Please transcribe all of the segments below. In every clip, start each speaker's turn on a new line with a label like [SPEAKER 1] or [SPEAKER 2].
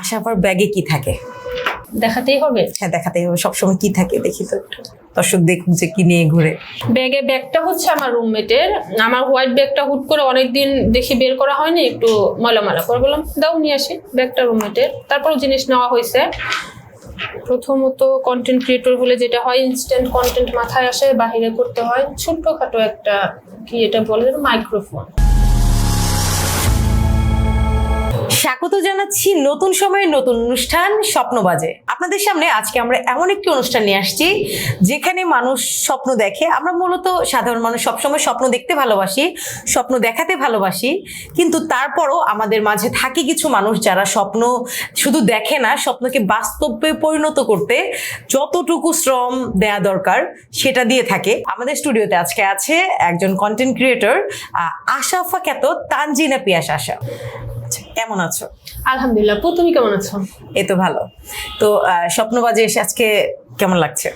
[SPEAKER 1] আশাফার ব্যাগে কি থাকে?
[SPEAKER 2] দেখাতেই হবে।
[SPEAKER 1] হ্যাঁ দেখাতেই হবে। সবসময় কি থাকে দেখি তো একটু। দর্শক দেখুন যে কি নিয়ে ঘুরে।
[SPEAKER 2] ব্যাগে ব্যাগটা হচ্ছে আমার রুমমেটের। আমার হোয়াইট ব্যাগটা হুট করে অনেকদিন দেখি বের করা হয়নি একটু ময়লা ময়লা করে বললাম দাও নিয়ে আসি ব্যাগটা রুমমেটের। তারপরও জিনিস নেওয়া হয়েছে। প্রথমত কন্টেন্ট ক্রিয়েটর হলে যেটা হয় ইনস্ট্যান্ট কন্টেন্ট মাথায় আসে বাহিরে করতে হয়। ছোট্টখাটো একটা কি এটা বলে মাইক্রোফোন
[SPEAKER 1] স্বাগত জানাচ্ছি নতুন সময়ের নতুন অনুষ্ঠান স্বপ্নবাজে। আপনাদের সামনে আজকে আমরা এমন একটি অনুষ্ঠান নিয়ে আসছি, যেখানে মানুষ স্বপ্ন দেখে। আমরা মূলত সাধারণ মানুষ সবসময় স্বপ্ন দেখতে ভালোবাসি, স্বপ্ন দেখাতে ভালোবাসি, কিন্তু তারপরও আমাদের মাঝে থাকে কিছু মানুষ যারা স্বপ্ন শুধু দেখে না, স্বপ্নকে বাস্তবে পরিণত করতে যতটুকু শ্রম দেয়া দরকার সেটা দিয়ে থাকে। আমাদের স্টুডিওতে আজকে আছে একজন কন্টেন্ট ক্রিয়েটর আশাফা খ্যাত তানজিনা পিয়াস আশা। আচ্ছা, কেমন আছো?
[SPEAKER 2] আলহামদুলিল্লাহ আপু তুমি কেমন আছো?
[SPEAKER 1] এই তো ভালো। তো আহ, স্বপ্নবাজে এসে আজকে কেমন লাগছে?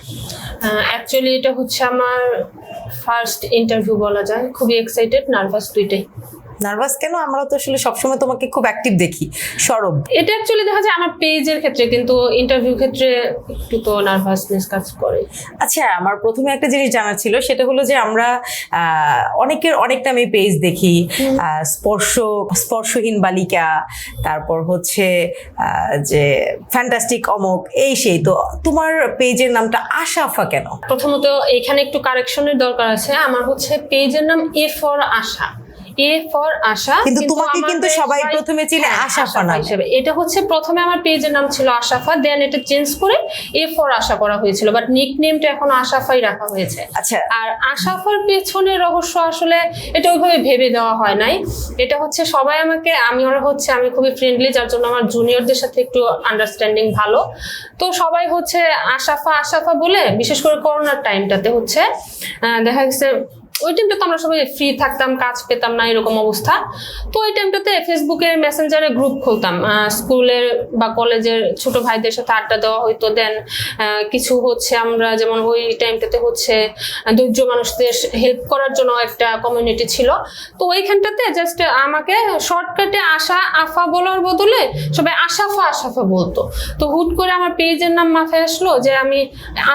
[SPEAKER 2] অ্যাকচুয়ালি এটা হচ্ছে আমার ফার্স্ট ইন্টারভিউ বলা যায়। খুবই এক্সাইটেড নার্ভাস দুইটাই।
[SPEAKER 1] নার্ভাস কেন? আমরা তো আসলে সবসময় তোমাকে খুব অ্যাক্টিভ দেখি। সরব
[SPEAKER 2] এটা অ্যাকচুয়ালি দেখা যায় আমার পেজের ক্ষেত্রে কিন্তু ইন্টারভিউ ক্ষেত্রে একটু তো নার্ভাসনেস কাজ করে।
[SPEAKER 1] আচ্ছা আমার প্রথমে একটা জিনিস জানার ছিল সেটা হলো যে আমরা অনেকের অনেক নামে পেজ দেখি। স্পর্শ স্পর্শহীন বালিকা তারপর হচ্ছে যে ফ্যান্টাস্টিক অমক এই সেই। তো তোমার পেজের নামটা আশাফা কেন?
[SPEAKER 2] প্রথমত এখানে একটু কারেকশনের দরকার আছে। আমার হচ্ছে পেজের নাম A for Asha. A for আশা
[SPEAKER 1] কিন্তু তোমাকে কিন্তু সবাই প্রথমে চিনে
[SPEAKER 2] হ্যাঁ,
[SPEAKER 1] আশাফা নামে।
[SPEAKER 2] হিসেবে। এটা হচ্ছে প্রথমে আমার পেজের নাম ছিল আশাফা দেন এটা চেঞ্জ করে এ ফর আশা করা হয়েছিল বাট নিক নেমটা এখন আশাফাই রাখা হয়েছে।
[SPEAKER 1] আচ্ছা।
[SPEAKER 2] আর আশাফার পেছনে রহস্য আসলে এটা ওইভাবে ভেবে দেওয়া হয় নাই। এটা হচ্ছে সবাই আমাকে আমি ওরা হচ্ছে আমি খুবই ফ্রেন্ডলি যার জন্য আমার জুনিয়রদের সাথে একটু আন্ডারস্ট্যান্ডিং ভালো। তো সবাই হচ্ছে আশাফা আশাফা বলে বিশেষ করে করোনার টাইমটাতে হচ্ছে আহ, দেখা গেছে ওই টাইমটা তো আমরা সবাই ফ্রি থাকতাম, কাজ পেতাম না, এরকম অবস্থা। তো ওই টাইমটাতে ফেসবুকে মেসেঞ্জারে গ্রুপ খুলতাম। স্কুলের বা কলেজের ছোট ভাইদের সাথে আড্ডা দেওয়া হইতো। দেন কিছু হচ্ছে আমরা, যেমন ওই টাইমটাতে হচ্ছে দরিদ্র মানুষদের হেল্প করার জন্য একটা কমিউনিটি ছিল। তো ওইখানটাতে জাস্ট আমাকে শর্টকাটে আশা আফা বলার বদলে সবাই আশাফা আশাফা বলতো। তো হুট করে আমার পেজের নাম মাথায় আসলো যে আমি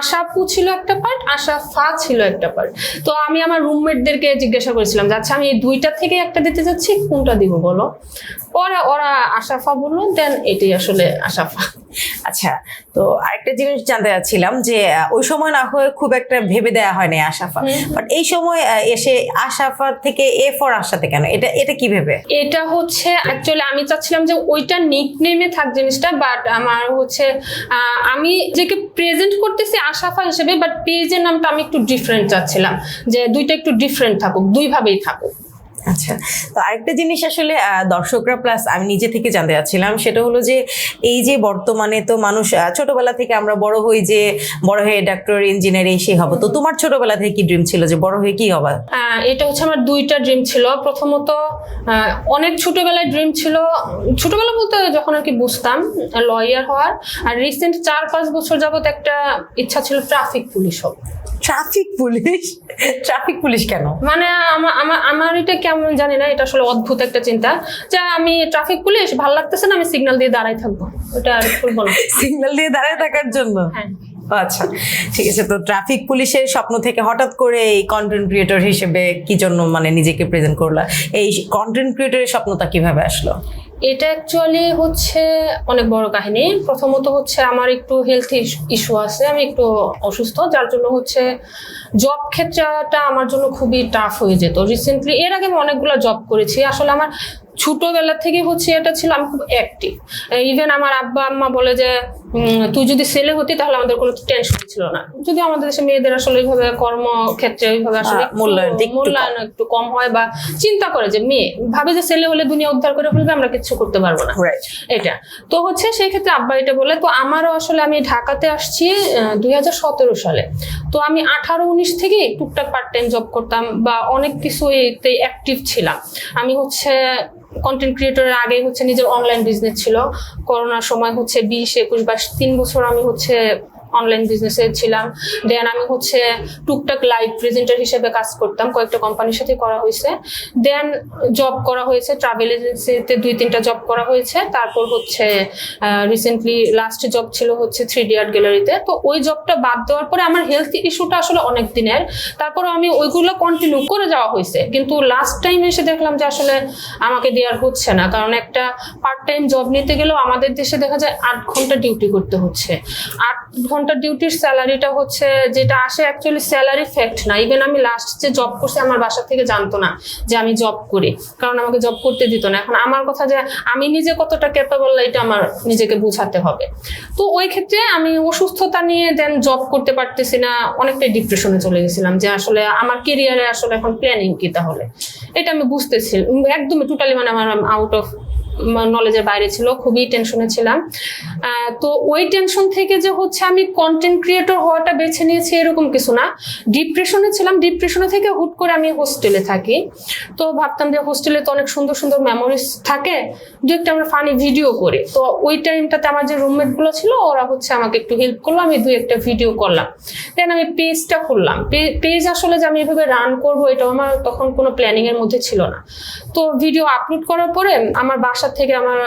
[SPEAKER 2] আশাপু ছিল একটা পার্ট আশাফা ছিল একটা পার্ট তো আমি আমার রুমমেটদেরকে জিজ্ঞাসা করেছিলাম যে আচ্ছা আমি এই দুইটা থেকে একটা দিতে যাচ্ছি কোনটা দিব বলো? পরে ওরা আশাফা বলল দেন এটাই আসলে আশাফা।
[SPEAKER 1] আচ্ছা তো আরেকটা জিনিস জানতে চাচ্ছিলাম যে ওই সময় না হয়ে খুব একটা ভেবে দেওয়া হয়নি আশাফা। বাট এই সময় এসে আশাফা থেকে এ ফর আশাতে কেন? এটা এটা কি ভেবে?
[SPEAKER 2] এটা হচ্ছে অ্যাকচুয়ালি আমি চাচ্ছিলাম যে ওইটা নিক নেমে থাক জিনিসটা বাট আমার হচ্ছে আমি যেকে প্রেজেন্ট করতেছি আশাফা হিসেবে বাট পেজের নামটা আমি একটু ডিফারেন্ট চাচ্ছিলাম। যে দুইটা একটু ডিফারেন্ট থাকুক দুইভাবেই থাকুক।
[SPEAKER 1] আচ্ছা তো আরেকটা জিনিস আসলে দর্শকরা প্লাস আমি নিজে থেকে জানতে চাচ্ছিলাম, সেটা হলো যে এই যে বর্তমানে তো মানুষ ছোটবেলা থেকে আমরা বড় হই যে বড় হয়ে ডাক্তার ইঞ্জিনিয়ার এই সেই হব। তো তোমার ছোটবেলা থেকে কি ড্রিম ছিল যে বড় হয়ে কি হবা?
[SPEAKER 2] এটা হচ্ছে আমার দুইটা ড্রিম ছিল। প্রথমত অনেক ছোটবেলায় ড্রিম ছিল। ছোটবেলা বলতে যখন আর কি বুঝতাম লয়ার হওয়ার। আর রিসেন্ট চার পাঁচ বছর যাবত একটা ইচ্ছা ছিল ট্রাফিক পুলিশ হব
[SPEAKER 1] ট্রাফিক পুলিশ? ট্রাফিক পুলিশ কেন?
[SPEAKER 2] মানে আমা- আমা- আমার এটা কেমন জানি না এটা আসলে অদ্ভুত একটা চিন্তা। যে আমি ট্রাফিক পুলিশ ভালো লাগতেছে না আমি সিগন্যাল দিয়ে দাঁড়াই থাকব। ওটা আর করব না।
[SPEAKER 1] সিগন্যাল দিয়ে দাঁড়ায় থাকার জন্য?
[SPEAKER 2] হ্যাঁ।
[SPEAKER 1] আচ্ছা ঠিক আছে। তো ট্রাফিক পুলিশের স্বপ্ন থেকে হঠাৎ করে এই কন্টেন্ট ক্রিয়েটর হিসেবে কি জন্য মানে নিজেকে প্রেজেন্ট করলা? এই কন্টেন্ট ক্রিয়েটরের স্বপ্নটা কীভাবে আসলো?
[SPEAKER 2] এটা অ্যাকচুয়ালি হচ্ছে অনেক বড় কাহিনী। প্রথমত হচ্ছে আমার একটু হেলথ ইস্যু আছে, আমি একটু অসুস্থ, যার জন্য হচ্ছে জব ক্ষেত্রটা আমার জন্য খুবই টাফ হয়ে যেত। রিসেন্টলি এর আগে আমি অনেকগুলো জব করেছি, আসলে আমার ছোটবেলা থেকে হচ্ছে এটা ছিল, আমি খুব অ্যাক্টিভ ইভেন আমার আব্বা আম্মা বলে যে তুই যদি ছেলে হতি তাহলে আমাদের কোনো টেনশন ছিল না। যদি আমাদের দেশে মেয়েদের আসলে ওইভাবে কর্মক্ষেত্রে ওইভাবে আসলে
[SPEAKER 1] আহ,
[SPEAKER 2] একটু
[SPEAKER 1] মূল্যায়ন একটু কম।
[SPEAKER 2] মূল্যায়ন একটু কম হয় বা চিন্তা করে যে মেয়ে ভাবে যে ছেলে হলে দুনিয়া উদ্ধার করে ফেলবে আমরা কিছু করতে পারব না। এটা। তো হচ্ছে সেই ক্ষেত্রে আব্বা এটা বলে তো আমারও আসলে আমি ঢাকাতে আসছি দুই হাজার সতেরো সালে। তো আমি আঠারো উনিশ থেকে টুকটাক পার্ট টাইম জব করতাম বা অনেক কিছু এতে অ্যাক্টিভ ছিলাম। আমি হচ্ছে কন্টেন্ট ক্রিয়েটরের আগে হচ্ছে নিজের অনলাইন বিজনেস ছিল। করোনার সময় হচ্ছে বিশ, একুশ বাইশ তিন বছর আমি হচ্ছে অনলাইন বিজনেসে ছিলাম। দেন আমি হচ্ছে টুকটাক লাইভ প্রেজেন্টার হিসেবে কাজ করতাম, কয়েকটা কোম্পানির সাথে করা হয়েছে। দেন জব করা হয়েছে ট্রাভেল এজেন্সিতে দুই, তিনটা জব করা হয়েছে। তারপর হচ্ছে রিসেন্টলি লাস্ট জব ছিল হচ্ছে থ্রি ডি আর্ট গ্যালারিতে তো। ওই জবটা বাদ দেওয়ার পরে আমার হেলথ ইস্যুটা আসলে অনেক দিনের। তারপর আমি ওইগুলো কন্টিনিউ করে যাওয়া হয়েছে। কিন্তু লাস্ট টাইম এসে দেখলাম যে আসলে আমাকে দেওয়ার হচ্ছে না। কারণ একটা পার্ট টাইম জব নিতে গেলেও আমাদের দেশে দেখা যায় আট ঘণ্টা ডিউটি করতে হচ্ছে। আট ঘণ্টা ডিউটির স্যালারিটা হচ্ছে যেটা আসে অ্যাকচুয়ালি স্যালারি ফ্যাক্ট না। ইভেন আমি লাস্ট যে জব করছি আমার বাসা থেকে জানতো না যে আমি জব করি। কারণ আমাকে জব করতে দিত না। এখন আমার কথা যে আমি নিজে কতটা ক্যাপেবল এটা আমার নিজেকে বোঝাতে হবে। তো ওই ক্ষেত্রে আমি অসুস্থতা নিয়ে দেন জব করতে পারতেছি না। অনেকটাই ডিপ্রেশনে চলে গেছিলাম যে আসলে আমার কেরিয়ারে আসলে এখন প্ল্যানিং কি তাহলে? এটা আমি বুঝতেছি। একদমই টোটালি মানে আমার আউট অফ নলেজের বাইরে ছিল, খুবই টেনশনে ছিলাম। তো ওই টেনশন থেকে যে হচ্ছে আমি কন্টেন্ট ক্রিয়েটর হওয়াটা বেছে নিয়েছি এরকম কিছু না। ডিপ্রেশনে ছিলাম ডিপ্রেশনে থেকে হুট করে আমি হোস্টেলে থাকি। তো ভাবতাম যে হোস্টেলে তো অনেক সুন্দর সুন্দর মেমোরিজ থাকে, দু একটা আমরা ফানি ভিডিও করি। তো ওই টাইমটাতে আমার যে রুমমেটগুলো ছিল, ওরা হচ্ছে আমাকে একটু হেল্প করল, আমি দুই একটা ভিডিও করলাম। দেন আমি পেজটা খুললাম। পেজ আসলে যে আমি এভাবে রান করব এটা আমার তখন কোনো প্ল্যানিং এর মধ্যে ছিল না। তো ভিডিও আপলোড করার পরে আমার বাসা থেকে আমার,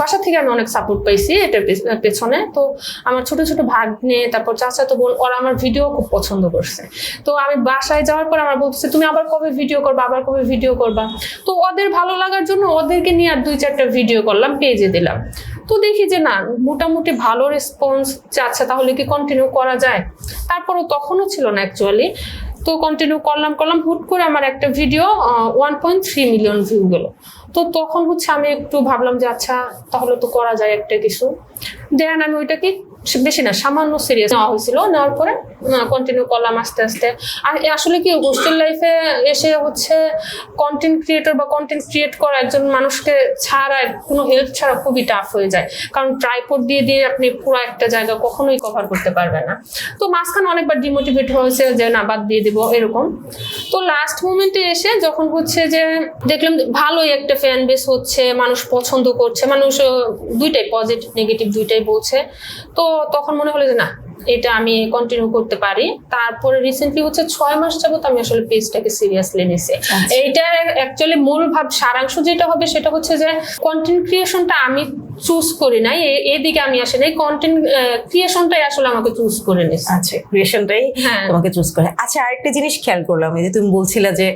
[SPEAKER 2] বাসার থেকে আমি অনেক সাপোর্ট পাইছি এটার পেছনে। তো আমার ছোট ছোট ভাগ্নে, তারপর চাচা তো বোন ওরা আমার ভিডিও খুব পছন্দ করছে। তো আমি বাসায় যাওয়ার পর আমার বলছে তুমি আবার কবে ভিডিও করবা? আবার কবে ভিডিও করবা? তো ওদের ভালো লাগার জন্য ওদেরকে নিয়ে আর দুই চারটা ভিডিও করলাম পেজে দিলাম। তো দেখি যে না, মোটামুটি ভালো রেসপন্স আচ্ছা তাহলে কি কন্টিনিউ করা যায়? তারপরও তখনও ছিল না অ্যাকচুয়ালি তো কন্টিনিউ করলাম করলাম, হুট করে আমার একটা video one point three million view গেল। তো তখন হচ্ছে আমি একটু ভাবলাম যে আচ্ছা তাহলে তো করা যায় একটা কিছু। দেন আমি ওইটাকে বেশি না, সামান্য সিরিয়াস নেওয়া হয়েছিল। নেওয়ার পরে কন্টিনিউ করলাম আস্তে আস্তে। আর আসলে কি হোস্টেল লাইফে এসে হচ্ছে কন্টেন্ট ক্রিয়েটর বা কন্টেন্ট ক্রিয়েট করা একজন মানুষকে ছাড়া, কোনো হেল্প ছাড়া খুবই টাফ হয়ে যায়। কারণ ট্রাইপোড দিয়ে দিয়ে আপনি পুরো একটা জায়গা কখনোই কভার করতে পারবেন না। তো মাঝখানে অনেকবার ডিমোটিভেট হয়েছে যে, না, বাদ দিয়ে দেবো, এরকম। তো লাস্ট মোমেন্টে এসে যখন হচ্ছে যে, দেখলাম ভালোই একটা ফ্যান বেস হচ্ছে, মানুষ পছন্দ করছে, মানুষ দুইটাই পজিটিভ নেগেটিভ দুইটাই বলছে। তো তখন মনে হলো যে না এটা আমি কন্টিনিউ করতে পারি। তারপরে রিসেন্টলি হচ্ছে ছয় মাস যাবত আমি আসলে পেজটাকে সিরিয়াসলি নিছি। এইটার অ্যাকচুয়ালি মূল ভাব সারাংশ যেটা হবে সেটা হচ্ছে যে কন্টেন্ট ক্রিয়েশনটা আমি চুজ করি নাই। এদিকে আমি আসি নাই। কন্টেন্ট ক্রিয়েশনটাই আসলে আমাকে চুজ করে নিছে।
[SPEAKER 1] আচ্ছা ক্রিয়েশনটাই
[SPEAKER 2] হ্যাঁ।
[SPEAKER 1] তোমাকে চুজ করে। আচ্ছা আরেকটা জিনিস খেয়াল করলাম। এই যে তুমি বলছিলে যে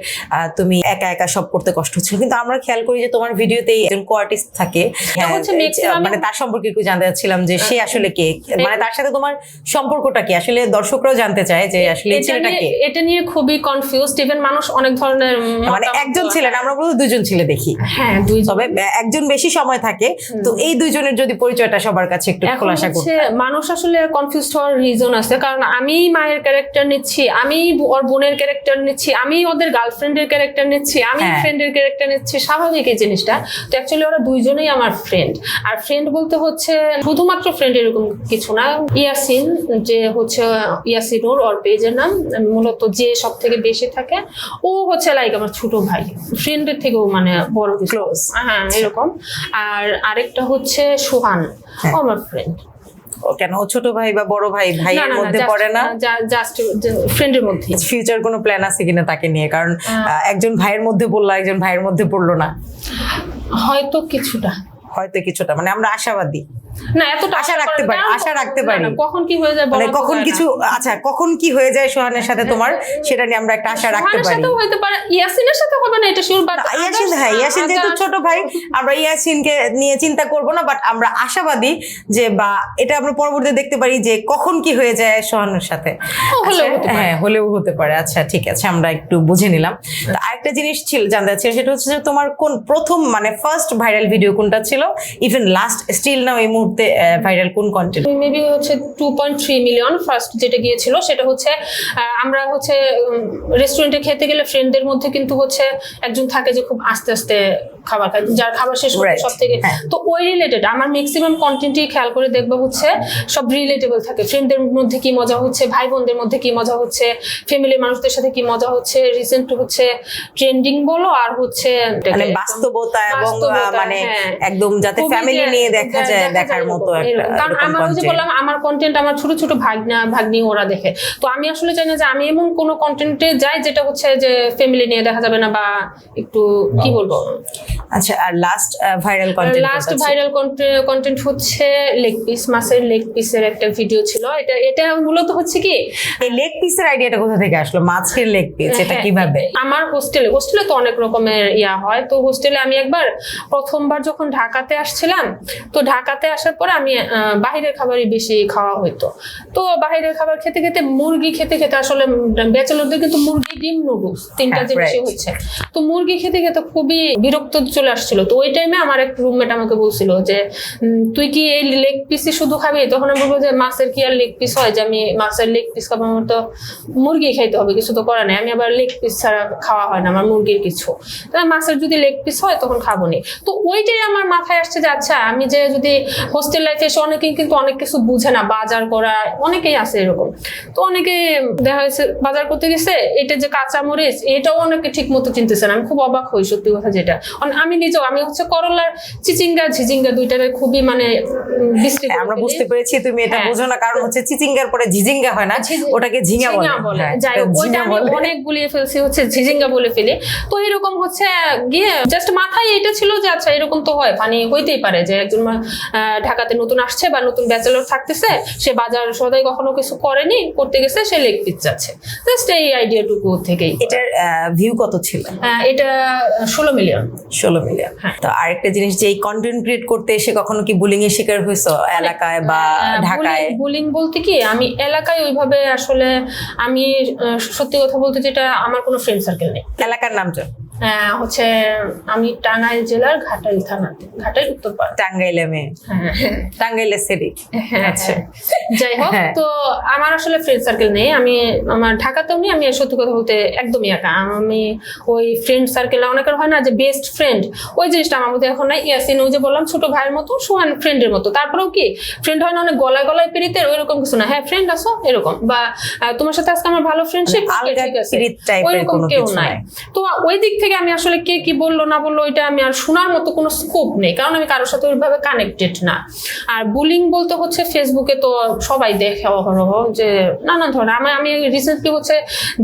[SPEAKER 1] তুমি একা একা সব করতে কষ্ট হচ্ছিল। কিন্তু আমরা খেয়াল করি যে তোমার ভিডিওতেই একজন কোয়ার্টিস্ট থাকে। হ্যাঁ, মানে তার সম্পর্কে একটু জানতে চাচ্ছিলাম যে সে আসলে কে? মানে তার সাথে তোমার সম্পর্কটা কি? আসলে দর্শকরাও জানতে চায় যে আসলে
[SPEAKER 2] এটা
[SPEAKER 1] ছেলেটা
[SPEAKER 2] নিয়ে
[SPEAKER 1] কে?
[SPEAKER 2] এটা নিয়ে খুবই কনফিউজ ইভেন মানুষ অনেক ধরনের
[SPEAKER 1] মানে একজন ছিলেন আমরা বলতে দুজন ছেলে দেখি।
[SPEAKER 2] হ্যাঁ দুই
[SPEAKER 1] তবে একজন বেশি সময় থাকে। তো এই দুইজনের যদি পরিচয়টা সবার কাছে একটু খোলাসা করতে।
[SPEAKER 2] মানুষ আসলে কনফিউজ হওয়ার রিজন আছে। কারণ আমি মায়ের ক্যারেক্টার নিচ্ছি আমি ওর বোনের ক্যারেক্টার নিচ্ছি আমি ওদের গার্লফ্রেন্ডের ক্যারেক্টার নিচ্ছি আমি। ফ্রেন্ডের ক্যারেক্টার নিচ্ছি স্বাভাবিক এই জিনিসটা। তো অ্যাকচুয়ালি ওরা দুইজনেই আমার ফ্রেন্ড আর ফ্রেন্ড বলতে হচ্ছে শুধুমাত্র ফ্রেন্ড এরকম কিছু না। ইয়াসিন যে হচ্ছে ইয়াসিনুর ওর পেজের নাম মূলত যে সব থেকে বেশি থাকে ও হচ্ছে লাইক আমার ছোট ভাই। ফ্রেন্ডের থেকেও মানে বড় ক্লোজ হ্যাঁ এরকম। আর আরেকটা হচ্ছে সোহান সুহান আমার ফ্রেন্ড
[SPEAKER 1] কেন? ছোট ভাই বা বড় ভাই ভাইয়ের মধ্যে পড়ে না?
[SPEAKER 2] জাস্ট ফ্রেন্ডের মধ্যে
[SPEAKER 1] ফিউচার কোনো প্ল্যান আছে কিনা তাকে নিয়ে? কারণ একজন ভাইয়ের মধ্যে পড়ল একজন ভাইয়ের মধ্যে পড়ল না।
[SPEAKER 2] হয়তো কিছুটা।
[SPEAKER 1] হয়তো কিছুটা। মানে আমরা আশাবাদী।
[SPEAKER 2] না এতটা
[SPEAKER 1] আশা রাখতে পারি, আশা রাখতে পারি।
[SPEAKER 2] কখন কি হয়ে যায়
[SPEAKER 1] মানে কখন কিছু আচ্ছা কখন কি হয়ে যায় সোহানের সাথে তোমার? সেটা নিয়ে আমরা একটা আশা রাখতে পারি।
[SPEAKER 2] সাথেও হতে পারে ইয়াসিনের সাথে হবে না এটা শিওর বাট
[SPEAKER 1] ইয়াসিন হ্যাঁ ইয়াসিন যেহেতু ছোট ভাই আমরা ইয়াসিনকে নিয়ে চিন্তা করব না বাট আমরা আশাবাদী যে বা এটা আমরা পরবর্তীতে দেখতে পারি যে কখন কি হয়ে যায় সোহানের সাথে।
[SPEAKER 2] হলেও
[SPEAKER 1] আচ্ছা। হ্যাঁ হলেও হতে পারে। আচ্ছা ঠিক আছে আমরা একটু বুঝে নিলাম। তো আরেকটা জিনিস ছিল জানতে চাচ্ছি সেটা হচ্ছে যে তোমার কোন প্রথম মানে ফার্স্ট ভাইরাল ভিডিও কোনটা ছিল? ইভেন লাস্ট স্টিল নাও এই মুহূর্তে ভাইরাল কোন কন্টেন্ট
[SPEAKER 2] মেবি হচ্ছে two point three million first যেটা গিয়েছিল সেটা হচ্ছে আমরা হচ্ছে রেস্টুরেন্টে খেতে গেলে ফ্রেন্ডদের মধ্যে কিন্তু হচ্ছে একজন থাকে যে খুব আস্তে আস্তে খাবার খায় যার খাবার শেষ সব থেকে
[SPEAKER 1] হ্যাঁ।
[SPEAKER 2] তো ওই রিলেটেড আমার ম্যাক্সিমাম কন্টেন্টই খেয়াল করে দেখব হচ্ছে সব রিলেটেবল থাকে ফ্রেন্ডদের মধ্যে কি মজা হচ্ছে ভাই বোনদের মধ্যে কি মজা হচ্ছে ফ্যামিলির মানুষদের সাথে কি মজা হচ্ছে রিসেন্ট হচ্ছে ট্রেন্ডিং বলো আর হচ্ছে
[SPEAKER 1] মানে বাস্তবতা এবং মানে
[SPEAKER 2] হ্যাঁ।
[SPEAKER 1] একদম যাতে ফ্যামিলি নিয়ে দেখা যায়
[SPEAKER 2] দেখা
[SPEAKER 1] দেখার মতো একটা
[SPEAKER 2] কারণ আমার যে বললাম আমার কন্টেন্ট আমার ছোট ছোট ভাগনা ভাগ্নি ওরা দেখে। তো আমি আসলে চাই না যে আমি এমন কোনো কন্টেন্টে যাই যেটা হচ্ছে যে ফ্যামিলি নিয়ে দেখা যাবে না বা একটু কি বলব?
[SPEAKER 1] আচ্ছা আর last viral content
[SPEAKER 2] last viral content হচ্ছে লেগ পিস মাছের লেগ পিসের একটা ভিডিও ছিল। এটা এটা মূলত হচ্ছে কি?
[SPEAKER 1] এই লেগ পিসের আইডিয়াটা কোথা থেকে আসলো? মাছের লেগ পিস এটা
[SPEAKER 2] হ্যাঁ,
[SPEAKER 1] কীভাবে?
[SPEAKER 2] আমার হোস্টেলে হোস্টেলে তো অনেক রকমের ইয়া হয়। তো হোস্টেলে আমি একবার প্রথমবার যখন ঢাকাতে আসছিলাম তো ঢাকাতে আসার পরে আমি আহ, বাইরের খাবারই বেশি খাওয়া হতো তো বাইরের খাবার খেতে খেতে মুরগি খেতে খেতে আসলে ব্যাচেলরদের কিন্তু মুরগি ডিম নুডলস তিনটা
[SPEAKER 1] হ্যাঁ,
[SPEAKER 2] জিনিসই
[SPEAKER 1] right.
[SPEAKER 2] হচ্ছে। তো মুরগি খেতে খেতে খুবই বিরক্ত চলে আসছিল। তো ওই টাইমে আমার এক রুমমেট আমাকে বলছিল যে তুই কি এই লেগ পিসই শুধু খাবি? তখন আমি বলব যে মাছের কি আর লেগ পিস হয়? যে আমি মাছের লেগ পিস খাব আমার তো মুরগি খাইতে হবে কিছু তো করার নেই। আমি আবার লেগ পিস ছাড়া খাওয়া হয় না আমার মুরগির কিছু। মাছের যদি লেগ পিস হয় তখন খাব নি। তো ওইটাই আমার মাথায় আসছে যে আচ্ছা আমি যে যদি হোস্টেল লাইফে এসে অনেকেই কিন্তু অনেক কিছু বুঝে না বাজার করা অনেকেই আছে এরকম। তো অনেকে দেখা যাচ্ছে বাজার করতে গেছে এটা যে কাঁচা মরিচ এটাও অনেকে ঠিক মতো চিনতেছে না। আমি খুব অবাক হই সত্যি কথা যেটা। আমি নিজেও আমি হচ্ছে করলার চিচিঙ্গা ঝিজিঙ্গা দুইটারে খুবই মানে
[SPEAKER 1] হ্যাঁ, আমরা বুঝতে পেরেছি তুমি এটা
[SPEAKER 2] হ্যাঁ।
[SPEAKER 1] বোঝো না কারণ হচ্ছে চিচিঙ্গার পরে ঝিজিঙ্গা হয় না ওটাকে ঝিঙা বলে। হ্যাঁ,
[SPEAKER 2] যাই হোক ওইটা আমি অনেক গুলিয়ে ফেলছি হচ্ছে ঝিঝিঙ্গা বলে ফেলি। তো এরকম হচ্ছে গিয়ে জাস্ট মাথায় এটা ছিল যে আচ্ছা এরকম তো হয় মানে হইতেই পারে যে একজন ঢাকাতে নতুন আসছে বা নতুন ব্যাচেলর থাকতেছে সে বাজার সদাই কখনো কিছু করেনি করতে গেছে সে লেগ পিস যাচ্ছে। জাস্ট এই আইডিয়াটুকু থেকেই।
[SPEAKER 1] এটার ভিউ কত ছিল?
[SPEAKER 2] এটা ষোলো মিলিয়ন
[SPEAKER 1] ষোলো মিলিয়ন
[SPEAKER 2] হ্যাঁ।
[SPEAKER 1] তো আরেকটা জিনিস যে এই কন্টেন্ট ক্রিয়েট করতে এসে কখনো কি বুলিং এর শিকার হয়েছো এলাকায় বা ঢাকায়?
[SPEAKER 2] বুলিং বলতে কি আমি এলাকায় ওইভাবে আসলে আমি সত্যি কথা বলতে যেটা আমার কোনো ফ্রেন্ড সার্কেল নেই।
[SPEAKER 1] এলাকার নামটা?
[SPEAKER 2] আহ, হচ্ছে আমি টাঙ্গাইল জেলার ঘাটাইল থানাতে ঘাটাইল উত্তরপাড়া
[SPEAKER 1] টাঙ্গাইলে মেয়ে। টাঙ্গাইলে সেরি
[SPEAKER 2] হ্যাঁ,
[SPEAKER 1] আচ্ছা।
[SPEAKER 2] হ্যাঁ। যাই হোক
[SPEAKER 1] হ্যাঁ।
[SPEAKER 2] তো আমার আসলে ফ্রেন্ড সার্কেল নেই। আমি আমার ঢাকাতেও নেই আমি সত্যি কথা বলতে একদমই একা। আমি ওই ফ্রেন্ড সার্কেল অনেকের হয় না যে বেস্ট ফ্রেন্ড ওই জিনিসটা আমার মধ্যে এখন নাই। ইয়াসিন ওই যে বললাম ছোট ভাইয়ের মতো সোহান ফ্রেন্ডের মতো। তারপরেও কি? ফ্রেন্ড হয় না অনেক গলায় গলায় পিড়িতে ওইরকম কিছু না। হ্যাঁ ফ্রেন্ড আসো এরকম। বা তোমার সাথে আজকে আমার ভালো ফ্রেন্ডশিপ
[SPEAKER 1] টাইপের
[SPEAKER 2] ওইরকম কেউ নাই।
[SPEAKER 1] নাই।
[SPEAKER 2] তো ওই দিক থেকে আমি আসলে কে কি বলল, না বলল এটা আমি আর শোনার মতো কোনো স্কোপ নেই। কারণ আমি কারোর সাথে ওইভাবে কানেক্টেড না। আর বুলিং বলতে হচ্ছে ফেসবুকে তো সবাই দেখে অহরহ যে নানান ধরনের। আমি আমি রিসেন্টলি হচ্ছে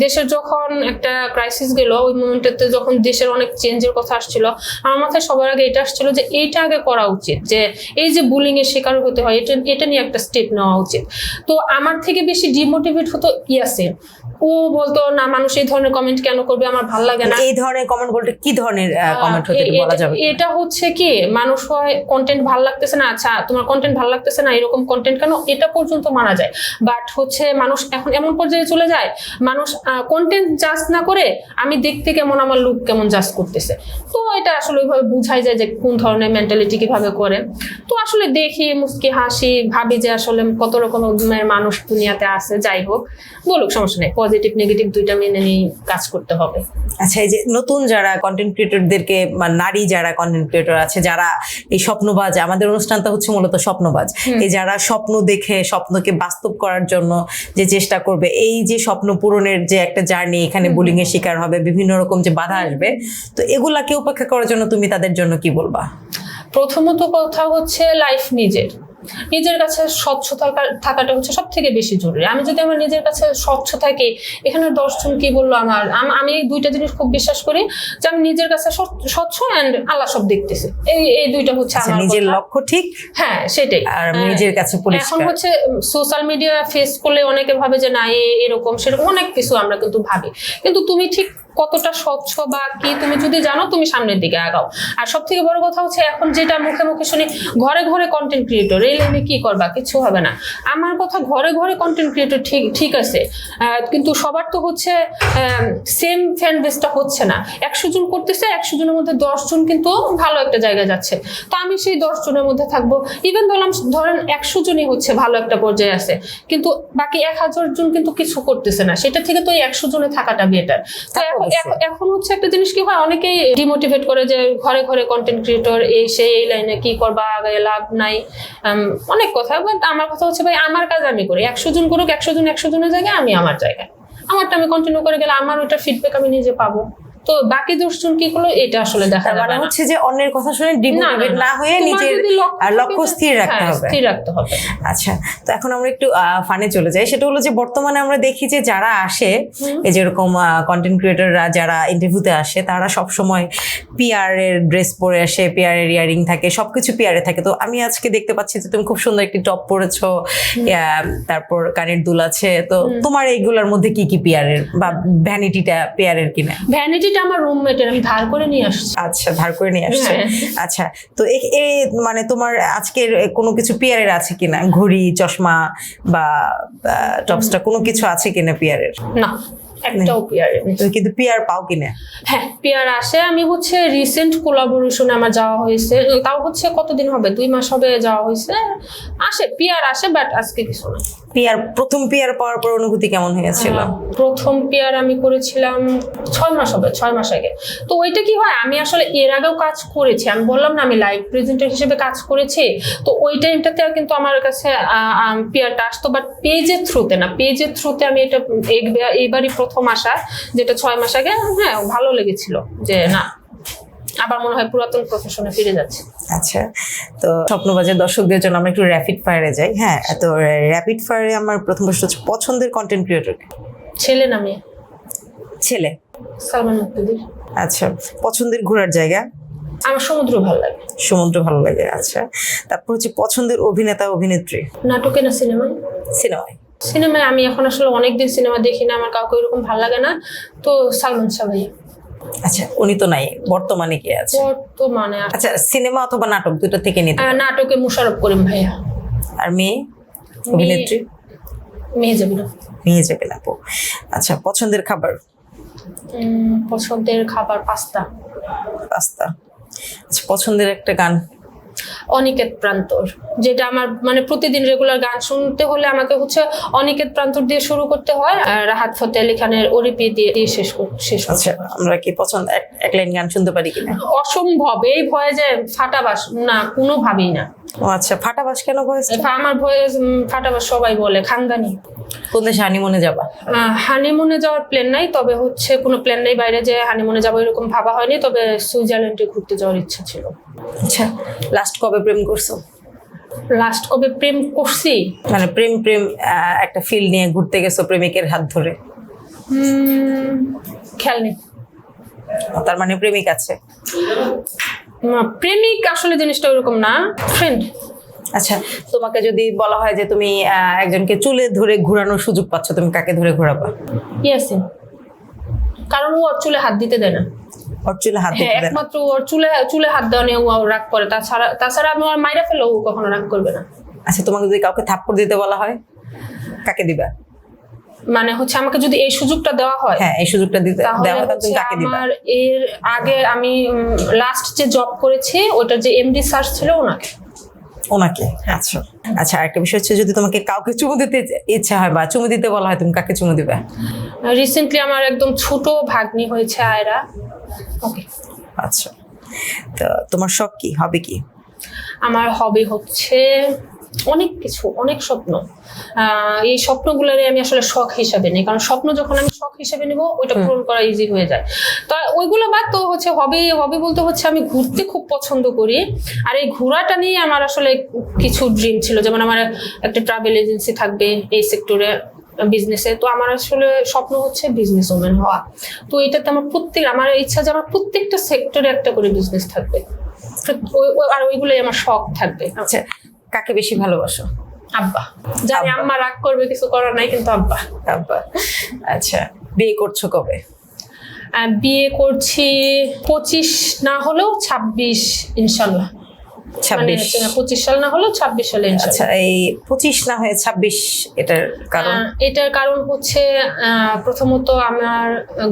[SPEAKER 2] দেশের যখন একটা ক্রাইসিস গেল, ওই মোমেন্টেতে যখন দেশের অনেক চেঞ্জের কথা আসছিল, আমার মাথায় সবার আগে এটা আসছিল যে এইটা আগে করা উচিত, যে এই যে বুলিং এর শিকার হতে হয়, এটা এটা নিয়ে একটা স্টেপ নেওয়া উচিত। তো আমার থেকে বেশি ডিমোটিভেট হতো ইয়াসিন। ও বলতো না মানুষ এই ধরনের কমেন্ট কেন করবে? আমার ভালো লাগে না।
[SPEAKER 1] এই ধরনের কমেন্ট বলতে কি ধরনের কমেন্ট হতে বলা যাবে?
[SPEAKER 2] এটা হচ্ছে কি মানুষ হয় কন্টেন্ট ভালো লাগতেছে না আচ্ছা তোমার কন্টেন্ট ভালো লাগতেছে না এরকম কন্টেন্ট কেন? এটা পর্যন্ত মানা যায়। বাট হচ্ছে মানুষ এখন এমন পর্যায়ে চলে যায় মানুষ কন্টেন্ট জাজ না করে আমি দেখতে কেমন আমার লুক কেমন জাজ করতেছে। তো এটা আসলে ওইভাবে বুঝাই যায় যে কোন ধরনের মেন্টালিটি কীভাবে করে। তো আসলে দেখি মুসকি হাসি ভাবি যে আসলে কত রকমের মানুষ দুনিয়াতে আছে যাই হোক বলুক সমস্যা নেই পজিটিভ নেগেটিভ দুইটা মেনে নিয়ে কাজ করতে হবে।
[SPEAKER 1] আচ্ছা এই যে নতুন যারা কন্টেন্ট ক্রিয়েটরদেরকে বা নারী যারা কন্টেন্ট ক্রিয়েটর আছে যারা এই স্বপ্নবাজ আমাদের অনুষ্ঠানটা হচ্ছে মূলত স্বপ্নবাজ। এই যারা স্বপ্ন দেখে স্বপ্নকে বাস্তব করার জন্য যে চেষ্টা করবে এই যে স্বপ্ন পূরণের যে একটা জার্নি এখানে বুলিং এর শিকার হবে বিভিন্ন রকম যে বাধা আসবে তো এগুলাকে উপেক্ষা করার জন্য তুমি তাদের জন্য কি বলবা?
[SPEAKER 2] প্রথমত কথা হচ্ছে লাইফ নিজের। নিজের কাছে স্বচ্ছ থাকা- থাকাটা হচ্ছে সব থেকে বেশি জরুরি। আমি যদি আমার নিজের কাছে স্বচ্ছ থাকি এখানে দশজন কি বলল আমার? আমি এই দুইটা জিনিস খুব বিশ্বাস করি যে আমি নিজের কাছে স্বচ্ছ- অ্যান্ড আল্লাহ সব দেখতেছে। এই এই দুইটা হচ্ছে
[SPEAKER 1] আচ্ছা
[SPEAKER 2] আমার
[SPEAKER 1] নিজের লক্ষ্য ঠিক?
[SPEAKER 2] হ্যাঁ সেটাই।
[SPEAKER 1] আর
[SPEAKER 2] হ্যাঁ।
[SPEAKER 1] নিজের কাছে
[SPEAKER 2] এখন হচ্ছে সোশ্যাল মিডিয়া ফেস করলে অনেকে ভাবে যে না এরকম সেরকম অনেক কিছু আমরা কিন্তু ভাবি। কিন্তু তুমি ঠিক কতটা স্বচ্ছ বা কি তুমি যদি জানো, তুমি সামনের দিকে আগাও। আর সব থেকে বড় কথা হচ্ছে, এখন যেটা মুখে মুখে শুনি, ঘরে ঘরে কন্টেন্ট ক্রিয়েটর এই লাইনে কি করবা? কিছু হবে না। আমার কথা ঘরে ঘরে কন্টেন্ট ক্রিয়েটর ঠিক ঠিক আছে। কিন্তু সবার তো হচ্ছে সেম ফ্যান বেসটা হচ্ছে না। একশো জন করতেছে, একশো জনের মধ্যে দশ জন কিন্তু ভালো একটা জায়গায় যাচ্ছে। তো আমি সেই দশ জনের মধ্যে থাকব। ইভেন ধরলাম, ধরেন একশো জনই হচ্ছে ভালো একটা পর্যায়ে আছে। কিন্তু বাকি এক হাজার জন কিন্তু কিছু করতেছে না। সেটা থেকে তো এই একশো জনে থাকাটা বেটার এখন- হচ্ছে একটা জিনিস কি হয় অনেকেই ডিমোটিভেট করে যে ঘরে ঘরে কন্টেন্ট ক্রিয়েটর এই সেই এই লাইনে কি করবা আগে লাভ নাই। অনেক কথা বাট আমার কথা হচ্ছে ভাই আমার কাজ আমি করি। একশো জন করুক একশো জন একশো জনের জায়গায় আমি আমার জায়গায়। আমারটা আমি কন্টিনিউ করে গেলে আমার ওটা ফিডব্যাক আমি নিজে পাবো। তো বাকি দশজন কি করল এটা আসলে দেখা যাবে
[SPEAKER 1] মানে
[SPEAKER 2] না।
[SPEAKER 1] হচ্ছে যে অন্যের কথা শুনে ডিমোটিভেট না। হয়ে নিজের
[SPEAKER 2] লক্ষ্য
[SPEAKER 1] স্থির রাখতে
[SPEAKER 2] হ্যাঁ,
[SPEAKER 1] হবে।
[SPEAKER 2] স্থির রাখতে হবে।
[SPEAKER 1] আচ্ছা তো এখন আমরা একটু ফানে চলে যাই। সেটা হলো যে বর্তমানে আমরা দেখি যে যারা আসে। এই যেরকম কন্টেন্ট ক্রিয়েটররা যারা ইন্টারভিউতে আসে তারা সব সময় পিআর এর ড্রেস পরে আসে পিআর এর ইয়ারিং থাকে সবকিছু পিআর এ থাকে। তো আমি আজকে দেখতে পাচ্ছি যে তুমি খুব সুন্দর একটি টপ পরেছো তারপর কানের দুল আছে। তো তোমার এইগুলোর মধ্যে কি কি পিআর এর বা ভ্যানিটিটা পিআর এর কিনা?
[SPEAKER 2] ভ্যানিটিটা আমার রুমমেটের আমি ধার করে নিয়ে আসছি।
[SPEAKER 1] আচ্ছা ধার করে নিয়ে আসছে।
[SPEAKER 2] হ্যাঁ।
[SPEAKER 1] আচ্ছা তো এ মানে তোমার আজকের কোনো কিছু পিয়ারের আছে কিনা? ঘড়ি চশমা বা টপসটা কোনো কিছু আছে কিনা পিয়ারের?
[SPEAKER 2] না একটাও পিয়ার
[SPEAKER 1] কিন্তু পিয়ার পাও কিনা?
[SPEAKER 2] হ্যাঁ পিয়ার আসে। আমি হচ্ছে রিসেন্ট কোলাবোরেশনে আমার যাওয়া হয়েছে। তাও হচ্ছে কতদিন হবে? দুই মাস হবে যাওয়া হয়েছে। আসে পিয়ার আসে বাট আজকে কিছু না।
[SPEAKER 1] পিয়ার প্রথম পিয়ার পাওয়ার পর অনুভূতি কেমন হয়েছিল?
[SPEAKER 2] আহ, প্রথম পেয়ার আমি করেছিলাম ছয় মাস হবে ছয় মাস আগে। তো ওইটা কি হয়? আমি আসলে এর আগেও কাজ করেছি। আমি বললাম না আমি লাইভ প্রেজেন্টার হিসেবে কাজ করেছি। তো ওই টাইমটাতে আর কিন্তু আমার কাছে পেয়ারটা আসতো বাট পেজের থ্রুতে না। পেজের থ্রুতে আমি এটা এইবারই প্রথম আসা যেটা ছয় মাস আগে হ্যাঁ ভালো লেগেছিল যে না আবার মনে হয় পুরাতন প্রফেশনে ফিরে যাচ্ছে।
[SPEAKER 1] আচ্ছা তো স্বপ্নবাজার দর্শকদের জন্য আমরা একটু র্যাপিড ফায়ারে যাই। হ্যাঁ তো র্যাপিড ফায়ারে আমার প্রথম প্রশ্ন হচ্ছে পছন্দের কন্টেন্ট ক্রিয়েটর
[SPEAKER 2] ছেলে না মেয়ে।
[SPEAKER 1] ছেলে।
[SPEAKER 2] সালমান মুক্তদির।
[SPEAKER 1] আচ্ছা পছন্দের ঘোরার জায়গা?
[SPEAKER 2] আমার সমুদ্র ভালো লাগে।
[SPEAKER 1] সমুদ্র ভালো লাগে আচ্ছা। তারপর হচ্ছে পছন্দের অভিনেতা অভিনেত্রী?
[SPEAKER 2] নাটকে না সিনেমায়?
[SPEAKER 1] সিনেমায়।
[SPEAKER 2] সিনেমায় আমি এখন আসলে অনেকদিন সিনেমা দেখি না আমার কাউকে এরকম ভালো লাগে না। তো সালমান শাহ
[SPEAKER 1] আচ্ছা উনি তো নাই বর্তমানে কে আছে?
[SPEAKER 2] বর্তমানে
[SPEAKER 1] আচ্ছা সিনেমা অথবা নাটক দুটো থেকে নিতে
[SPEAKER 2] নাটকে মুশারফ করিম ভাইয়া।
[SPEAKER 1] আর মেয়ে? অভিনেত্রী?
[SPEAKER 2] মেয়ে
[SPEAKER 1] যাবিলা মেয়ে যাবিলা আপু আচ্ছা পছন্দের খাবার?
[SPEAKER 2] পছন্দের খাবার পাস্তা।
[SPEAKER 1] পাস্তা। আচ্ছা পছন্দের একটা গান?
[SPEAKER 2] অনিকেত প্রান্তর যেটা আমার মানে প্রতিদিন রেগুলার গান শুনতে হলে আমাকে হচ্ছে অনিকেত প্রান্তর দিয়ে শুরু করতে হয় আর রাহাত ফতে আলী খানের ওরিপি দিয়ে দিয়ে শেষ শেষ
[SPEAKER 1] আচ্ছা আমরা কি পছন্দ এক- লাইন গান শুনতে পারি কিনা?
[SPEAKER 2] অসম্ভব এই ভয়ে যে ফাটাবাস না কোনো ভাবেই না।
[SPEAKER 1] ও আচ্ছা ফাটাবাস কেন করেছে
[SPEAKER 2] আমার ভয়ে ফাটাবাস সবাই বলে খানদানি
[SPEAKER 1] কোন দেশে হানিমুনে যাবা?
[SPEAKER 2] হানিমুনে যাওয়ার প্ল্যান নাই তবে হচ্ছে কোনো প্ল্যান নেই বাইরে যে হানিমুনে যাব এরকম ভাবা হয়নি তবে সুইজারল্যান্ডে ঘুরতে যাওয়ার ইচ্ছা ছিল।
[SPEAKER 1] আচ্ছা লাস্ট কবে প্রেম করছ?
[SPEAKER 2] লাস্ট কবে প্রেম করছি?
[SPEAKER 1] মানে প্রেম প্রেম একটা ফিল নিয়ে ঘুরতে গেছো প্রেমিকের হাত ধরে?
[SPEAKER 2] খেয়াল নেই।
[SPEAKER 1] তার মানে প্রেমিক আছে?
[SPEAKER 2] প্রেমিক আসলে জিনিসটা ওরকম না ফ্রেন্ড
[SPEAKER 1] আচ্ছা তোমাকে যদি বলা হয় যে তুমি একজনকে চুলে ধরে ঘোরানোর সুযোগ পাচ্ছ তুমি কাকে ধরে ঘোরাবা?
[SPEAKER 2] ইয়াসিন। কারণ ও চুলে হাত দিতে দেয় না।
[SPEAKER 1] ওর চুলে হাত
[SPEAKER 2] হ্যাঁ
[SPEAKER 1] দিতে
[SPEAKER 2] একমাত্র ওর চুলে চুলে হাত দেওয়া নিয়ে ও রাগ করে। তাছাড়া তাছাড়া আমি ওর মাইরা ফেলে ও কখনো রাগ করবে না।
[SPEAKER 1] আচ্ছা তোমাকে যদি কাউকে থাপ্পড় দিতে বলা হয় কাকে দিবা?
[SPEAKER 2] মানে হচ্ছে আমাকে যদি এই সুযোগটা দেওয়া হয়
[SPEAKER 1] হ্যাঁ এই সুযোগটা দিতে দেওয়া হয় তুমি কাকে দিবা
[SPEAKER 2] আমার এর আগে আমি লাস্ট যে জব করেছি ওটার যে এমডি সার্চ ছিল ওনাকে।
[SPEAKER 1] ওনাকে। আচ্ছা। আচ্ছা আরেকটা বিষয় হচ্ছে যদি তোমাকে কাউকে চুমু দিতে ইচ্ছা হয় বা চুমু দিতে বলা হয় তুমি কাকে চুমু দিবে?
[SPEAKER 2] রিসেন্টলি আমার একদম ছোট ভাগ্নি হয়েছে আয়রা। ওকে
[SPEAKER 1] আচ্ছা। তো তোমার শখ কি? হবে কি?
[SPEAKER 2] আমার হবি হচ্ছে অনেক কিছু অনেক স্বপ্ন। আহ, এই স্বপ্নগুলোরে আমি আসলে শখ হিসাবে নেই কারণ স্বপ্ন যখন আমি শখ হিসাবে নেব ওইটা পূরণ করা ইজি হয়ে যায়। তো ওইগুলো বাদ তো হচ্ছে হবি হবি বলতে হচ্ছে আমি ঘুরতে খুব পছন্দ করি। আর এই ঘোরাটা নিয়ে আমার আসলে কিছু ড্রিম ছিল যেমন আমার একটা ট্রাভেল এজেন্সি থাকবে এই সেক্টরে বিজনেসে তো আমার আসলে স্বপ্ন হচ্ছে বিজনেস ওমেন হওয়া। তো এটাতে আমার প্রত্যেক আমার ইচ্ছা যে আমার প্রত্যেকটা সেক্টরে একটা করে বিজনেস থাকবে। আর ওইগুলোই আমার শখ থাকবে।
[SPEAKER 1] আচ্ছা কাকে বেশি ভালোবাসো?
[SPEAKER 2] আব্বা। জানি আম্মা রাগ করবে কিছু করার নাই কিন্তু আব্বা।
[SPEAKER 1] আব্বা। আচ্ছা বিয়ে করছ কবে?
[SPEAKER 2] বিয়ে করছি পঁচিশ না হলেও ছাব্বিশ ইনশাল্লাহ।
[SPEAKER 1] ছাব্বিশ।
[SPEAKER 2] পঁচিশ সাল না হলেও ছাব্বিশ সালে
[SPEAKER 1] আচ্ছা এই পঁচিশ না হয়ে ছাব্বিশ এটার কারণ?
[SPEAKER 2] এটার কারণ হচ্ছে প্রথমত আমার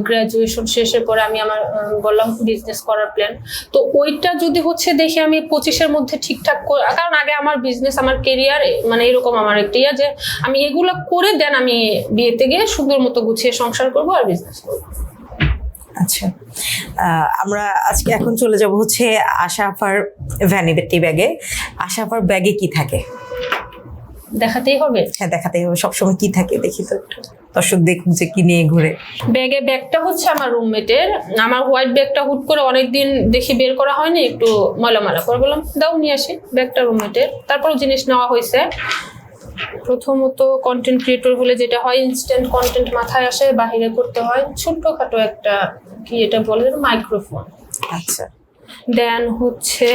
[SPEAKER 2] গ্রাজুয়েশন শেষের পরে আমি আমার বললাম বিজনেস করার প্ল্যান তো ওইটা যদি হচ্ছে দেখি আমি পঁচিশের মধ্যে ঠিকঠাক কারণ আগে আমার বিজনেস আমার কেরিয়ার মানে এরকম আমার একটা ইয়া যে আমি এগুলো করে দেন আমি বিয়েতে গিয়ে সুন্দর মতো গুছিয়ে সংসার করব আর বিজনেস করব।
[SPEAKER 1] আচ্ছা। আমরা আজকে এখন চলে যাব হচ্ছে আশা আফার ভ্যানিটি ব্যাগে আশা আফার ব্যাগে কি থাকে?
[SPEAKER 2] দেখাতেই হবে।
[SPEAKER 1] হ্যাঁ দেখাতেই হবে। সবসময় কি থাকে দেখি তো একটু। দর্শক দেখুক যে কি নিয়ে ঘুরে।
[SPEAKER 2] ব্যাগে ব্যাগটা হচ্ছে আমার রুমমেটের আমার হোয়াইট ব্যাগটা হুট করে অনেকদিন দেখি বের করা হয়নি একটু ময়লা ময়লা করে বললাম দাও নিয়ে আসি। ব্যাগটা রুমমেটের তারপরও জিনিস নেওয়া হয়েছে। প্রথমত কন্টেন্ট ক্রিয়েটর হলে যেটা হয় ইনস্ট্যান্ট কন্টেন্ট মাথায় আসে বাহিরে করতে হয়। ছোট্টখাটো একটা কি এটা বলে মাইক্রোফোন
[SPEAKER 1] আচ্ছা।
[SPEAKER 2] দেন হচ্ছে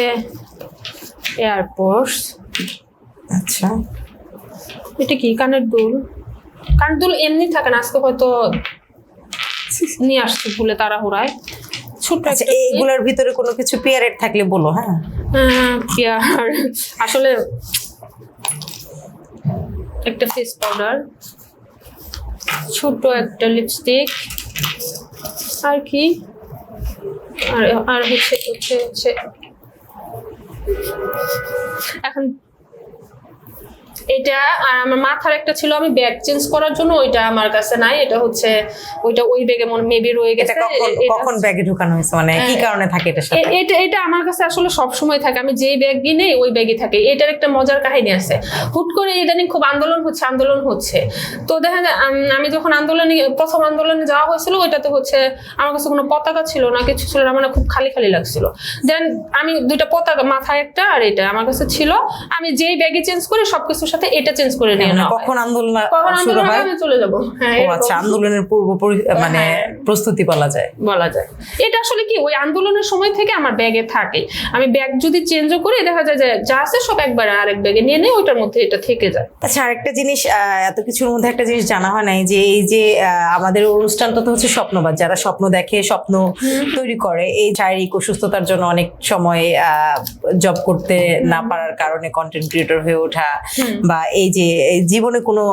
[SPEAKER 2] এয়ারপোর্টস
[SPEAKER 1] আচ্ছা।
[SPEAKER 2] এটা কি? কানের দুল। কানের দুল এমনি থাকে না আজকে হয়তো নিয়ে আসছে ভুলে তাড়াহুড়ায়। ছোট্ট
[SPEAKER 1] আচ্ছা এইগুলোর ভিতরে কোনো কিছু পেয়ারেট থাকলে বলো হ্যাঁ।
[SPEAKER 2] কি আর আসলে একটা ফেস পাউডার ছোট একটা লিপস্টিক আর কি? আর আর হচ্ছে হচ্ছে হচ্ছে। এখন এটা আর আমার মাথার একটা ছিল আমি ব্যাগ চেঞ্জ করার জন্য ওইটা আমার কাছে নাই এটা হচ্ছে ওইটা ওই ব্যাগে মনে মেবি রয়ে গেছে।
[SPEAKER 1] কখন ব্যাগে ঢুকানো হয়েছে? মানে কি
[SPEAKER 2] হ্যাঁ।
[SPEAKER 1] কারণে থাকে এটার সাথে?
[SPEAKER 2] এ- এটা এটা আমার কাছে আসলে সব সময় থাকে আমি যেই ব্যাগ কিনে ওই ব্যাগই থাকে। এটার একটা মজার কাহিনী আছে। হুট করে ইদানিং খুব আন্দোলন হচ্ছে আন্দোলন হচ্ছে। তো দেখা যায় আমি যখন আন্দোলনে প্রথম আন্দোলনে যাওয়া হয়েছিল ওইটাতে হচ্ছে আমার কাছে কোনো পতাকা ছিল না কিছু ছিল না মানে খুব খালি খালি লাগছিল। দেন আমি দুইটা পতাকা মাথায় একটা আর এটা আমার কাছে ছিল। আমি যেই ব্যাগে চেঞ্জ করি সবকিছুর সাথে এটা চেঞ্জ করে নিয়ে
[SPEAKER 1] মানে
[SPEAKER 2] নেওয়া হয়।
[SPEAKER 1] কখন আন্দোলন শুরু হয়?
[SPEAKER 2] আমি চলে যাব। হ্যাঁ
[SPEAKER 1] ও আচ্ছা আন্দোলনের পূর্ব মানে
[SPEAKER 2] হ্যাঁ।
[SPEAKER 1] প্রস্তুতি বলা যায়।
[SPEAKER 2] বলা যায়। এটা আসলে কি ওই আন্দোলনের সময় থেকে আমার ব্যাগে থাকে। আমি ব্যাগ যদি চেঞ্জও করি দেখা যায় যে যা আছে সব একবার আরেক ব্যাগে নিয়ে নেই ওইটার মধ্যে এটা থেকে যায়।
[SPEAKER 1] আচ্ছা আরেকটা জিনিস এত কিছুর মধ্যে একটা জিনিস জানা হয় নাই যে এই যে আমাদের অনুষ্ঠানটা তো হচ্ছে স্বপ্নবাদ যারা স্বপ্ন দেখে স্বপ্ন তৈরি করে এই শারীরিক অসুস্থতার জন্য অনেক সময় জব করতে না পারার কারণে কন্টেন্ট ক্রিয়েটর হয়ে ওঠা। বা এই যে জীবনে কোনো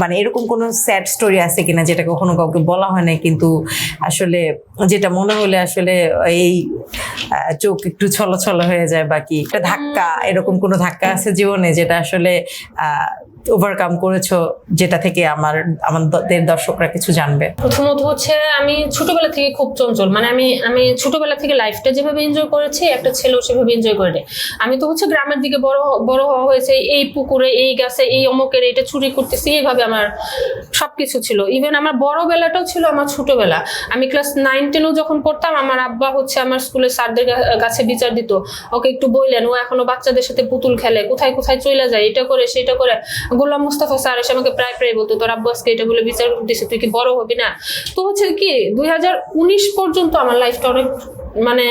[SPEAKER 1] মানে এরকম কোনো স্যাড স্টোরি আছে কিনা যেটা কখনো কাউকে বলা হয় না কিন্তু আসলে যেটা মনে হলে আসলে এই চোখ একটু ছলছল হয়ে যায় বাকি একটা ধাক্কা এরকম কোনো ধাক্কা আছে জীবনে যেটা আসলে ওভারকাম করেছ, যেটা থেকে আমার, আমাদের দর্শকরা কিছু জানবে?
[SPEAKER 2] প্রথমত হচ্ছে আমি ছোটবেলা থেকে খুব চঞ্চল মানে আমি আমি ছোটবেলা থেকে লাইফটা যেভাবে এনজয় করেছি, একটা ছেলেও সেভাবে এনজয় করে। আমি তো হচ্ছে গ্রামের দিকে বড় বড় হওয়া হয়েছে, এই পুকুরে, এই গাছে, এই অমুকের, এটা চুরি করতেছি, এইভাবে আমার সবকিছু ছিল। ইভেন আমার বড় বেলাটাও ছিল আমার ছোটবেলা। আমি ক্লাস নাইন টেনও যখন পড়তাম, আমার আব্বা হচ্ছে আমার স্কুলের স্যারদের কাছে বিচার দিত, ওকে একটু বললেন ও এখনও বাচ্চাদের সাথে পুতুল খেলে, কোথায় কোথায় চলে যায়, এটা করে, সেটা করে। গোলাম মুস্তাফা স্যার এসে আমাকে প্রায় প্রায় বলতো, তোর আব্বু আজকে এটা বলে বিচার করতেছে, তুই কি বড় হবি না? তো হচ্ছে কি দু হাজার উনিশ পর্যন্ত আমার লাইফটা অনেক মানে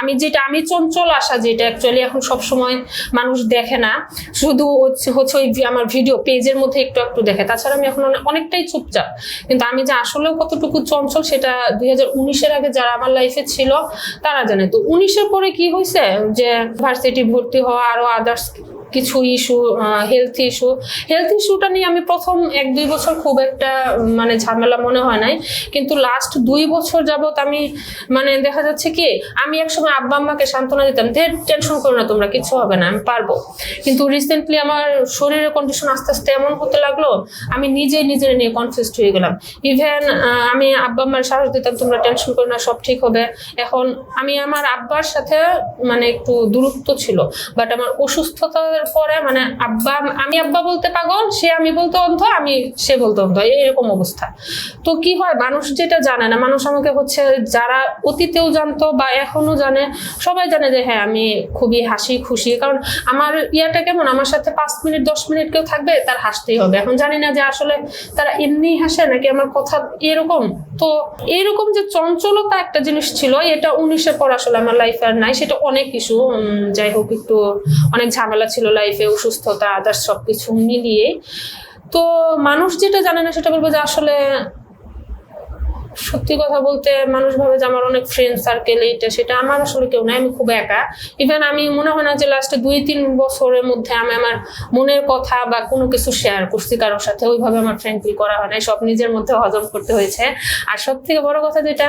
[SPEAKER 2] আমি যেটা, আমি চঞ্চল আশা যেটা অ্যাকচুয়ালি এখন সব সময় মানুষ দেখে না, শুধু হচ্ছে হচ্ছে ওই আমার ভিডিও পেজের মধ্যে একটু একটু দেখে। তাছাড়া আমি এখন অনেকটাই চুপচাপ। কিন্তু আমি যে আসলেও কতটুকু চঞ্চল সেটা দুই হাজার উনিশের আগে যারা আমার লাইফে ছিল, তারা জানে। তো উনিশের পরে কি হয়েছে যে ভার্সিটি ভর্তি হওয়া আরও আদার্স কিছু ইস্যু হেলথ ইস্যু হেলথ ইস্যুটা নিয়ে আমি প্রথম এক দুই বছর খুব একটা মানে ঝামেলা মনে হয় নাই। কিন্তু লাস্ট দুই বছর যাবত আমি মানে দেখা যাচ্ছে কি, আমি একসময় আব্বা আম্মাকে সান্ত্বনা দিতাম, ধের টেনশন করো না তোমরা, কিছু হবে না, আমি পারব। কিন্তু রিসেন্টলি আমার শরীরের কন্ডিশন আস্তে আস্তে এমন হতে লাগল, আমি নিজেই নিজের নিয়ে কনফিউজড হয়ে গেলাম। ইভেন আমি আব্বা আম্মার সাহস দিতাম, তোমরা টেনশন করো না, সব ঠিক হবে। এখন আমি আমার আব্বার সাথে মানে একটু দূরত্ব ছিল বাট আমার অসুস্থতার পরে মানে আব্বা, আমি আব্বা বলতে পাগল, সে আমি বলতে অন্ধ, আমি সে বলতে অন্ধ এরকম অবস্থা। তো কি হয়, মানুষ যেটা জানে না, মানুষ আমাকে হচ্ছে যারা অতীতেও জানতো বা এখনও জানে, সবাই জানে যে হ্যাঁ আমি খুবই হাসি খুশি। কারণ আমার ইয়াটা কেমন, আমার সাথে পাঁচ মিনিট, দশ মিনিট কেউ থাকবে, তার হাসতেই হবে। এখন জানি না যে আসলে তারা এমনি হাসে নাকি আমার কথা এরকম। তো এরকম যে চঞ্চলতা একটা জিনিস ছিল, এটা উনিশের পর আসলে আমার লাইফে আর নাই। সেটা অনেক ইস্যু যাই হোক একটু অনেক ঝামেলা ছিল লাইফে অসুস্থতা, আদার্স সবকিছু মিলিয়ে। তো মানুষ যেটা জানে না, সেটা বলব যে আসলে সত্যি কথা বলতে মানুষ ভাবে যে আমার অনেক ফ্রেন্ড সার্কেল এইটা সেটা আমার আসলে কেউ নাই, আমি খুব একা। ইভেন আমি মনে হয় না যে লাস্টে দুই তিন বছরের মধ্যে আমি আমার মনের কথা বা কোনো কিছু শেয়ার করছি কারোর সাথে, ওইভাবে আমার ফ্রেন্ডলি করা হয় না সব নিজের মধ্যে হজম করতে হয়েছে। আর সব থেকে বড় কথা যেটা,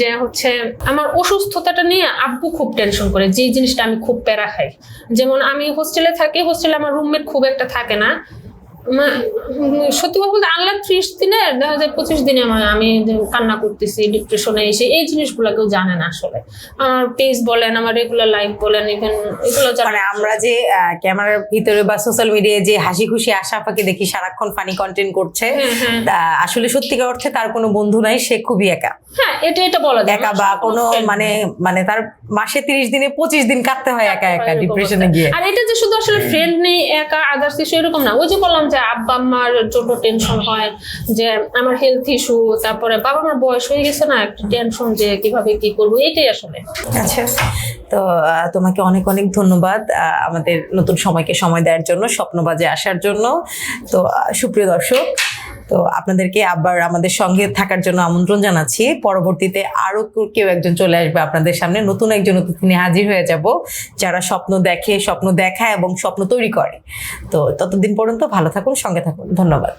[SPEAKER 2] যে হচ্ছে আমার অসুস্থতাটা নিয়ে আব্বু খুব টেনশন করে যে জিনিসটা আমি খুব প্যারা খাই। যেমন আমি হোস্টেলে থাকি হোস্টেলে আমার রুমমেট খুব একটা থাকে না। সত্যি কথা বলতে আল্লাহ ত্রিশ দিনে দেখা যায় পঁচিশ দিনে আমি কান্না করতেছি ডিপ্রেশনে এসে এই জিনিসগুলো কেউ জানে না আসলে। আমার পেজ বলেন আমার রেগুলার লাইফ বলেন ইভেন এগুলো জানে
[SPEAKER 1] মানে আমরা যে ক্যামেরার ভিতরে বা সোশ্যাল মিডিয়ায় যে হাসি খুশি আশাফাকে দেখি সারাক্ষণ ফানি কন্টেন্ট করছে
[SPEAKER 2] হ্যাঁ, হ্যাঁ।
[SPEAKER 1] আসলে সত্যিকার অর্থে তার কোনো বন্ধু নাই সে খুবই একা।
[SPEAKER 2] হ্যাঁ এটা এটা বলা যায়।
[SPEAKER 1] একা বা কোনো মানে মানে তার মাসে তিরিশ দিনে পঁচিশ দিন কাটতে হয় একা একা ডিপ্রেশনে গিয়ে।
[SPEAKER 2] আর এটা যে শুধু আসলে ফ্রেন্ড নেই একা আদার্স কিছু এরকম না। ওই যে বললাম যে আব্বা আম্মার জন্য টেনশন হয়, যে আমার হেলথ ইস্যু তারপরে বাবা মার বয়স হয়ে গেছে না, একটা টেনশন যে কীভাবে কি করব এটাই আসলে।
[SPEAKER 1] আচ্ছা তো তোমাকে অনেক অনেক ধন্যবাদ আমাদের নতুন সময়কে সময় দেওয়ার জন্য, স্বপ্নবাজে আসার জন্য। তো সুপ্রিয় দর্শক তো আপনাদেরকে আবার আমাদের সঙ্গে থাকার জন্য আমন্ত্রণ জানাচ্ছি। পরবর্তীতে আরও কেউ একজন চলে আসবে আপনাদের সামনে। নতুন একজন অতিথি নিয়ে হাজির হয়ে যাব, যারা স্বপ্ন দেখে, স্বপ্ন দেখায় এবং স্বপ্ন তৈরি করে। তো ততদিন পর্যন্ত ভালো থাকুন, সঙ্গে থাকুন। ধন্যবাদ।